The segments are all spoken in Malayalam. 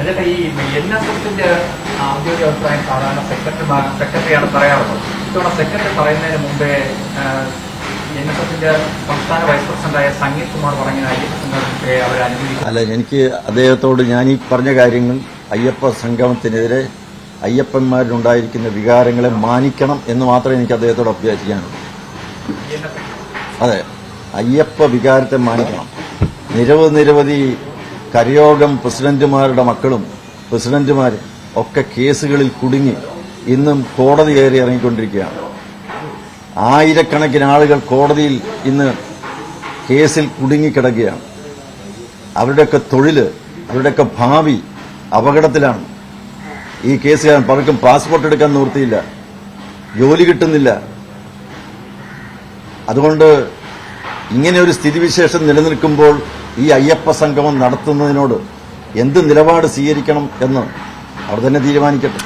എന്നിട്ട് ഈ എൻ എസ് എസിന്റെ ഔദ്യോഗിക അഭിപ്രായം സാധാരണ സെക്രട്ടറിമാർ സെക്രട്ടറിയാണ് പറയാറുള്ളത്. ഇത്തവണ സെക്രട്ടറി പറയുന്നതിന് മുമ്പേ എൻ എസ് എസിന്റെ സംസ്ഥാന വൈസ് പ്രസിഡന്റായ സംഗീത് കുമാർ പറഞ്ഞ അയ്യപ്പ സംഘത്തെ അവർ അനുകൂലിക്കും. അല്ല എനിക്ക് അദ്ദേഹത്തോട് ഞാൻ ഈ പറഞ്ഞ കാര്യങ്ങൾ അയ്യപ്പ സംഗമത്തിനെതിരെ അയ്യപ്പന്മാരിലുണ്ടായിരിക്കുന്ന വികാരങ്ങളെ മാനിക്കണം എന്ന് മാത്രമേ എനിക്ക് അദ്ദേഹത്തോട് അഭ്യർത്ഥിക്കാനുള്ളൂ. അതെ അയ്യപ്പ വികാരത്തെ മാനിക്കണം. നിരവധി നിരവധി കരയോഗം പ്രസിഡന്റുമാരുടെ മക്കളും പ്രസിഡന്റുമാർ ഒക്കെ കേസുകളിൽ കുടുങ്ങി ഇന്നും കോടതി കയറി ഇറങ്ങിക്കൊണ്ടിരിക്കുകയാണ്. ആയിരക്കണക്കിന് ആളുകൾ കോടതിയിൽ ഇന്ന് കേസിൽ കുടുങ്ങിക്കിടക്കുകയാണ്. അവരുടെയൊക്കെ തൊഴിൽ അവരുടെയൊക്കെ ഭാവി അപകടത്തിലാണ്. ഈ കേസുകാരൻ പലർക്കും പാസ്പോർട്ട് എടുക്കാൻ നിവൃത്തിയില്ല ജോലി കിട്ടുന്നില്ല. അതുകൊണ്ട് ഇങ്ങനെ ഒരു സ്ഥിതിവിശേഷം നിലനിൽക്കുമ്പോൾ ഈ അയ്യപ്പ സംഗമം നടത്തുന്നതിനോട് എന്ത് നിലപാട് സ്വീകരിക്കണം എന്ന് അവർ തന്നെ തീരുമാനിക്കട്ടെ.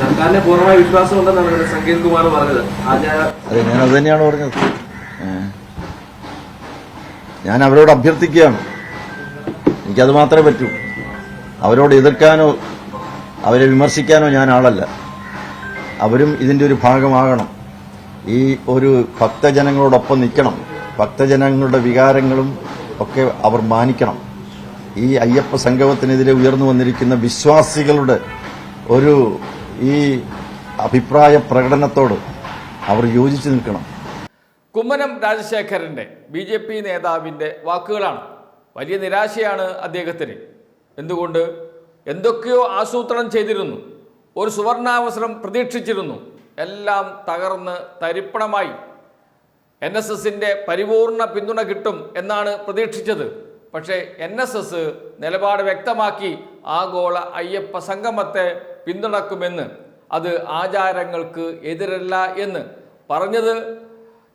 സർക്കാരിന് പൂർണമായ വിശ്വാസമുണ്ടെന്നാണ് സംഗീത് കുമാർ പറഞ്ഞത്. അതെ ഞാൻ അത് തന്നെയാണ് പറഞ്ഞത്. ഞാൻ അവരോട് അഭ്യർത്ഥിക്കുകയാണ്. എനിക്കത് മാത്രമേ പറ്റൂ. അവരോട് എതിർക്കാനോ അവരെ വിമർശിക്കാനോ ഞാൻ ആളല്ല. അവരും ഇതിന്റെ ഒരു ഭാഗമാകണം. ഈ ഒരു ഭക്തജനങ്ങളോടൊപ്പം നിൽക്കണം. ഭക്തജനങ്ങളുടെ വികാരങ്ങളും ഒക്കെ അവർ മാനിക്കണം. ഈ അയ്യപ്പ സംഗമത്തിനെതിരെ ഉയർന്നു വന്നിരിക്കുന്ന വിശ്വാസികളുടെ ഒരു ഈ അഭിപ്രായ പ്രകടനത്തോട് അവർ യോജിച്ചു നിൽക്കണം. കുമ്മനം രാജശേഖരന്റെ ബി ജെ പി നേതാവിന്റെ വാക്കുകളാണ്. വലിയ നിരാശയാണ് അദ്ദേഹത്തിന്. എന്തുകൊണ്ട്? എന്തൊക്കെയോ ആസൂത്രണം ചെയ്തിരുന്നു. ഒരു സുവർണാവസരം പ്രതീക്ഷിച്ചിരുന്നു. എല്ലാം തകർന്ന് തരിപ്പണമായി. എൻ എസ് എസിന്റെ പരിപൂർണ പിന്തുണ കിട്ടും എന്നാണ് പ്രതീക്ഷിച്ചത്. പക്ഷേ എൻ എസ് എസ് നിലപാട് വ്യക്തമാക്കി ആഗോള അയ്യപ്പ സംഗമത്തെ പിന്തുണക്കുമെന്ന് അത് ആചാരങ്ങൾക്ക് എതിരല്ല എന്ന് പറഞ്ഞത്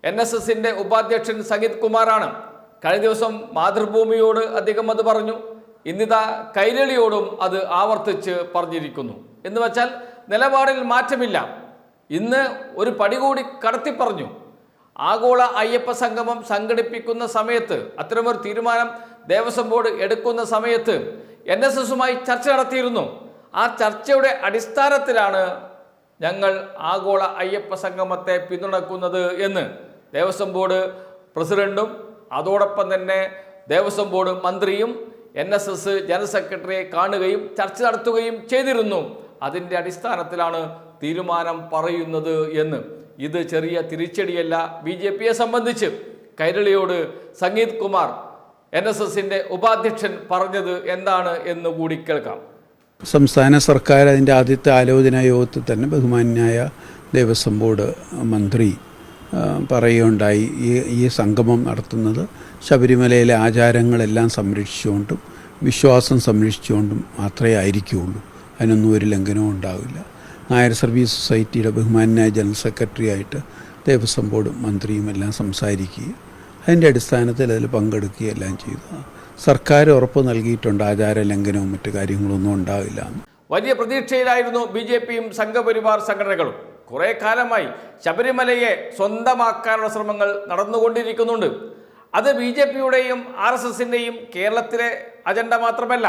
എൻ എസ് എസിന്റെ ഉപാധ്യക്ഷൻ സംഗീത് കുമാറാണ്. കഴിഞ്ഞ ദിവസം മാതൃഭൂമിയോട് അദ്ദേഹം അത് പറഞ്ഞു. ഇന്നിതാ കൈരളിയോടും അത് ആവർത്തിച്ച് പറഞ്ഞിരിക്കുന്നു. എന്ന് വച്ചാൽ നിലപാടിൽ മാറ്റമില്ല. ഇന്ന് ഒരു പടി കൂടി കടത്തി പറഞ്ഞു ആഗോള അയ്യപ്പ സംഗമം സംഘടിപ്പിക്കുന്ന സമയത്ത് അത്തരമൊരു തീരുമാനം ദേവസ്വം ബോർഡ് എടുക്കുന്ന സമയത്ത് എൻ എസ് എസുമായി ചർച്ച നടത്തിയിരുന്നു. ആ ചർച്ചയുടെ അടിസ്ഥാനത്തിലാണ് ഞങ്ങൾ ആഗോള അയ്യപ്പ സംഗമത്തെ പിന്തുണക്കുന്നത് എന്ന് ദേവസ്വം ബോർഡ് പ്രസിഡന്റും അതോടൊപ്പം തന്നെ ദേവസ്വം ബോർഡ് മന്ത്രിയും എൻ എസ് എസ് ജനറൽ സെക്രട്ടറിയെ കാണുകയും ചർച്ച നടത്തുകയും ചെയ്തിരുന്നു. അതിന്റെ അടിസ്ഥാനത്തിലാണ് തീരുമാനം പറയുന്നത് എന്ന്. ഇത് ചെറിയ തിരിച്ചടിയല്ല. ബി ജെ പിയെ സംബന്ധിച്ച് കൈരളിയോട് സംഗീത് കുമാർ എൻ എസ് എസിന്റെ ഉപാധ്യക്ഷൻ പറഞ്ഞത് എന്താണ് എന്ന് കൂടി കേൾക്കാം. സംസ്ഥാന സർക്കാർ അതിന്റെ ആദ്യത്തെ ആലോചന യോഗത്തിൽ തന്നെ ബഹുമാന്യായ ദേവസ്വം ബോർഡ് മന്ത്രി പറയുകയുണ്ടായി. ഈ ഈ സംഗമം നടത്തുന്നത് ശബരിമലയിലെ ആചാരങ്ങളെല്ലാം സംരക്ഷിച്ചുകൊണ്ടും വിശ്വാസം സംരക്ഷിച്ചുകൊണ്ടും മാത്രമേ ആയിരിക്കുകയുള്ളൂ. അതിനൊന്നും ഒരു ലംഘനവും ഉണ്ടാവില്ല. നായർ സർവീസ് സൊസൈറ്റിയുടെ ബഹുമാനായ ജനറൽ സെക്രട്ടറി ആയിട്ട് ദേവസ്വം ബോർഡും മന്ത്രിയും എല്ലാം സംസാരിക്കുകയും അതിന്റെ അടിസ്ഥാനത്തിൽ അതിൽ പങ്കെടുക്കുകയും എല്ലാം ചെയ്തു. സർക്കാർ ഉറപ്പ് നൽകിയിട്ടുണ്ട് ആചാര ലംഘനവും മറ്റ് കാര്യങ്ങളൊന്നും ഉണ്ടാവില്ല വലിയ പ്രതീക്ഷയിലായിരുന്നു ബി ജെ പിയും സംഘപരിവാർ സംഘടനകളും. കുറെ കാലമായി ശബരിമലയെ സ്വന്തമാക്കാനുള്ള ശ്രമങ്ങൾ നടന്നുകൊണ്ടിരിക്കുന്നുണ്ട്. അത് ബി ജെ പിയുടെയും ആർ എസ് എസിന്റെയും കേരളത്തിലെ അജണ്ട മാത്രമല്ല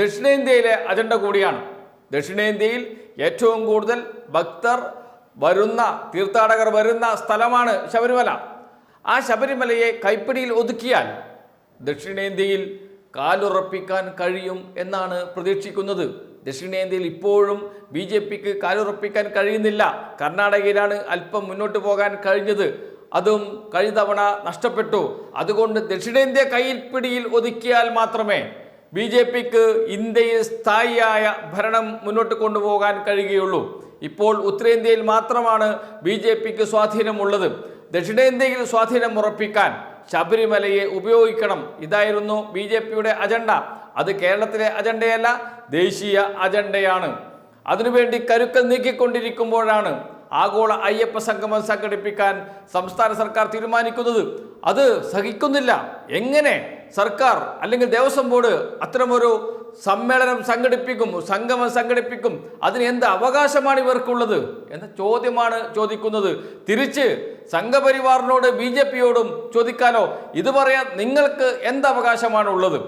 ദക്ഷിണേന്ത്യയിലെ അജണ്ട കൂടിയാണ്. ദക്ഷിണേന്ത്യയിൽ ഏറ്റവും കൂടുതൽ ഭക്തർ വരുന്ന തീർത്ഥാടകർ വരുന്ന സ്ഥലമാണ് ശബരിമല. ആ ശബരിമലയെ കൈപ്പിടിയിൽ ഒതുക്കിയാൽ ദക്ഷിണേന്ത്യയിൽ കാലുറപ്പിക്കാൻ കഴിയും എന്നാണ് പ്രതീക്ഷിക്കുന്നത്. ദക്ഷിണേന്ത്യയിൽ ഇപ്പോഴും ബി ജെ പിക്ക് കാലുറപ്പിക്കാൻ കഴിയുന്നില്ല. കർണാടകയിലാണ് അല്പം മുന്നോട്ട് പോകാൻ കഴിഞ്ഞത്. അതും കഴിഞ്ഞ തവണ നഷ്ടപ്പെട്ടു. അതുകൊണ്ട് ദക്ഷിണേന്ത്യ കൈപ്പിടിയിൽ ഒതുക്കിയാൽ മാത്രമേ ബി ജെ പിക്ക് ഇന്ത്യയിൽ സ്ഥായിയായ ഭരണം മുന്നോട്ട് കൊണ്ടുപോകാൻ കഴിയുകയുള്ളൂ. ഇപ്പോൾ ഉത്തരേന്ത്യയിൽ മാത്രമാണ് ബി ജെ പിക്ക് സ്വാധീനമുള്ളത്. ദക്ഷിണേന്ത്യയിൽ സ്വാധീനം ഉറപ്പിക്കാൻ ശബരിമലയെ ഉപയോഗിക്കണം. ഇതായിരുന്നു ബി ജെ പിയുടെ അജണ്ട. അത് കേരളത്തിലെ അജണ്ടയല്ല ദേശീയ അജണ്ടയാണ്. അതിനുവേണ്ടി കരുക്കൾ നീക്കിക്കൊണ്ടിരിക്കുമ്പോഴാണ് ആഗോള അയ്യപ്പ സംഗമം സംഘടിപ്പിക്കാൻ സംസ്ഥാന സർക്കാർ തീരുമാനിക്കുന്നത് അത് സഹിക്കുന്നില്ല. എങ്ങനെ സർക്കാർ അല്ലെങ്കിൽ ദേവസ്വം ബോർഡ് അത്തരമൊരു സമ്മേളനം സംഘടിപ്പിക്കും സംഗമം സംഘടിപ്പിക്കും? അതിന് എന്ത് അവകാശമാണ് ഇവർക്കുള്ളത് എന്ന ചോദ്യമാണ് ചോദിക്കുന്നത്. തിരിച്ച് സംഘപരിവാറിനോട് ബി ജെ പിയോടും ചോദിക്കാനോ? ഇത് പറയാൻ നിങ്ങൾക്ക് എന്ത് അവകാശമാണ് ഉള്ളത്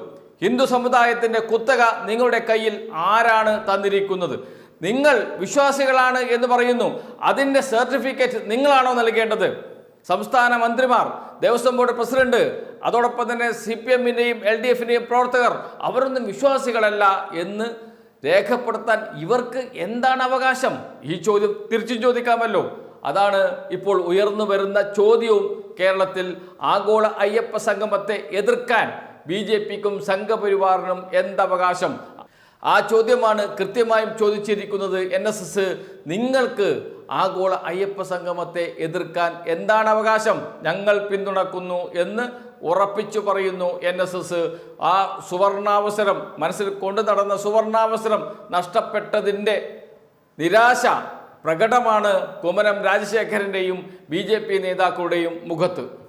ഹിന്ദു സമുദായത്തിന്റെ കുത്തക നിങ്ങളുടെ കയ്യിൽ ആരാണ് തന്നിരിക്കുന്നത്? നിങ്ങൾ വിശ്വാസികളാണ് എന്ന് പറയുന്നു. അതിന്റെ സർട്ടിഫിക്കറ്റ് നിങ്ങളാണോ നൽകേണ്ടത്? സംസ്ഥാന മന്ത്രിമാർ ദേവസ്വം ബോർഡ് പ്രസിഡന്റ് അതോടൊപ്പം തന്നെ സി പി എമ്മിന്റെയും എൽ ഡി എഫിന്റെയും പ്രവർത്തകർ അവരൊന്നും വിശ്വാസികളല്ല എന്ന് രേഖപ്പെടുത്താൻ ഇവർക്ക് എന്താണ് അവകാശം? ഈ ചോദ്യം തിരിച്ചും ചോദിക്കാമല്ലോ. അതാണ് ഇപ്പോൾ ഉയർന്നു വരുന്ന ചോദ്യവും കേരളത്തിൽ ആഗോള അയ്യപ്പ സംഗമത്തെ എതിർക്കാൻ ബി ജെ പിക്കും സംഘപരിവാറിനും എന്തവകാശം? ആ ചോദ്യമാണ് കൃത്യമായും ചോദിച്ചിരിക്കുന്നത് എൻ എസ് എസ് നിങ്ങൾക്ക് ആഗോള അയ്യപ്പ സംഗമത്തെ എതിർക്കാൻ എന്താണ് അവകാശം? ഞങ്ങൾ പിന്തുണക്കുന്നു എന്ന് ഉറപ്പിച്ചു പറയുന്നു എൻ എസ് എസ്. ആ സുവർണാവസരം മനസ്സിൽ കൊണ്ടു നടന്ന സുവർണാവസരം നഷ്ടപ്പെട്ടതിന്റെ നിരാശ പ്രകടമാണ് കുമ്മനം രാജശേഖരന്റെയും ബി ജെ പി നേതാക്കളുടെയും മുഖത്ത്.